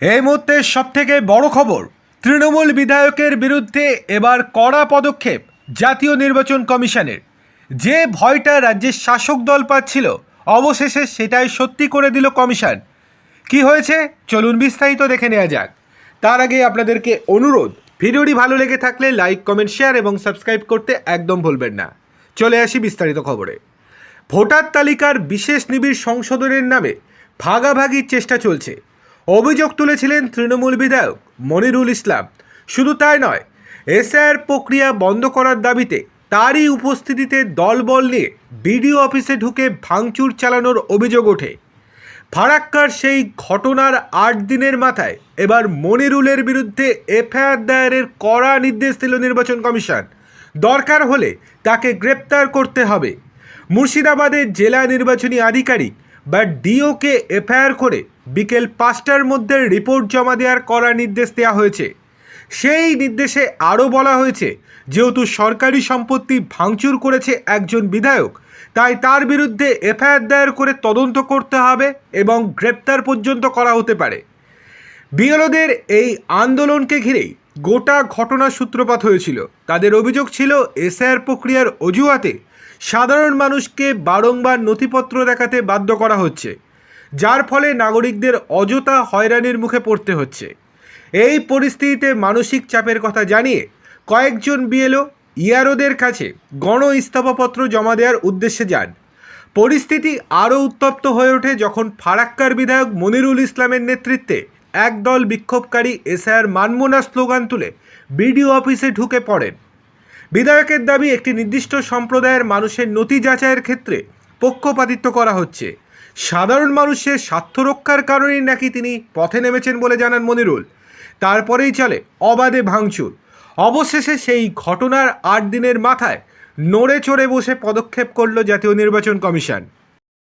এই মুহূর্তে সব থেকে বড় খবর, তৃণমূল বিধায়কের বিরুদ্ধে এবার কড়া পদক্ষেপ জাতীয় নির্বাচন কমিশনের। যে ভয়টা রাজ্যের শাসক দল পাচ্ছিল, অবশেষে সেটাই সত্যি করে দিল কমিশন। কি হয়েছে? চলুন বিস্তারিত দেখে নেওয়া যাক। তার আগে আপনাদেরকে অনুরোধ, ভিডিওটি ভালো লেগে থাকলে লাইক, কমেন্ট, শেয়ার এবং সাবস্ক্রাইব করতে একদম ভুলবেন না। চলে আসি বিস্তারিত খবরে। ভোটার তালিকার বিশেষ নিবিড় সংশোধনের নামে ভাগাভাগির চেষ্টা চলছে। অভিযোগ তুলেছিলেন তৃণমূল বিধায়ক মনিরুল ইসলাম। শুধু তাই নয়, এসআইআর প্রক্রিয়া বন্ধ করার দাবিতে তারই উপস্থিতিতে দলবল নিয়ে বিডিও অফিসে ঢুকে ভাঙচুর চালানোর অভিযোগ ওঠে। ফারাক্কার সেই ঘটনার আট দিনের মাথায় এবার মনিরুলের বিরুদ্ধে এফআইআর দায়েরের কড়া নির্দেশ দিল নির্বাচন কমিশন। দরকার হলে তাকে গ্রেপ্তার করতে হবে। মুর্শিদাবাদের জেলা নির্বাচনী আধিকারিক বা ডিওকে এফআইআর করে বিকেল পাঁচটার মধ্যে রিপোর্ট জমা দেওয়ার কড়া নির্দেশ দেওয়া হয়েছে। সেই নির্দেশে আরও বলা হয়েছে, যেহেতু সরকারি সম্পত্তি ভাঙচুর করেছে একজন বিধায়ক, তাই তার বিরুদ্ধে এফআইআর দায়ের করে তদন্ত করতে হবে এবং গ্রেপ্তার পর্যন্ত করা হতে পারে। বিএলওদের এই আন্দোলনকে ঘিরেই গোটা ঘটনার সূত্রপাত হয়েছিল। তাদের অভিযোগ ছিল, এসআইআর প্রক্রিয়ার অজুহাতে সাধারণ মানুষকে বারংবার নথিপত্র দেখাতে বাধ্য করা হচ্ছে, যার ফলে নাগরিকদের অযথা হয়রানির মুখে পড়তে হচ্ছে। এই পরিস্থিতিতে মানসিক চাপের কথা জানিয়ে কয়েকজন বিএলও ইয়ারোদের কাছে গণ ইস্তফাপত্র জমা দেওয়ার উদ্দেশ্যে যান। পরিস্থিতি আরও উত্তপ্ত হয়ে ওঠে যখন ফারাক্কার বিধায়ক মনিরুল ইসলামের নেতৃত্বে একদল বিক্ষোভকারী এসআইআর মানমোনা স্লোগান তুলে বিডিও অফিসে ঢুকে পড়েন। বিধায়কের দাবি, একটি নির্দিষ্ট সম্প্রদায়ের মানুষের নথি যাচাইয়ের ক্ষেত্রে পক্ষপাতিত্ব করা হচ্ছে। সাধারণ মানুষের স্বার্থ রক্ষার কারণেই নাকি তিনি পথে নেমেছেন বলে জানান মনিরুল। তারপরেই চলে অবাধে ভাঙচুর। অবশেষে সেই ঘটনার আট দিনের মাথায় নড়ে চড়ে বসে পদক্ষেপ করল জাতীয় নির্বাচন কমিশন।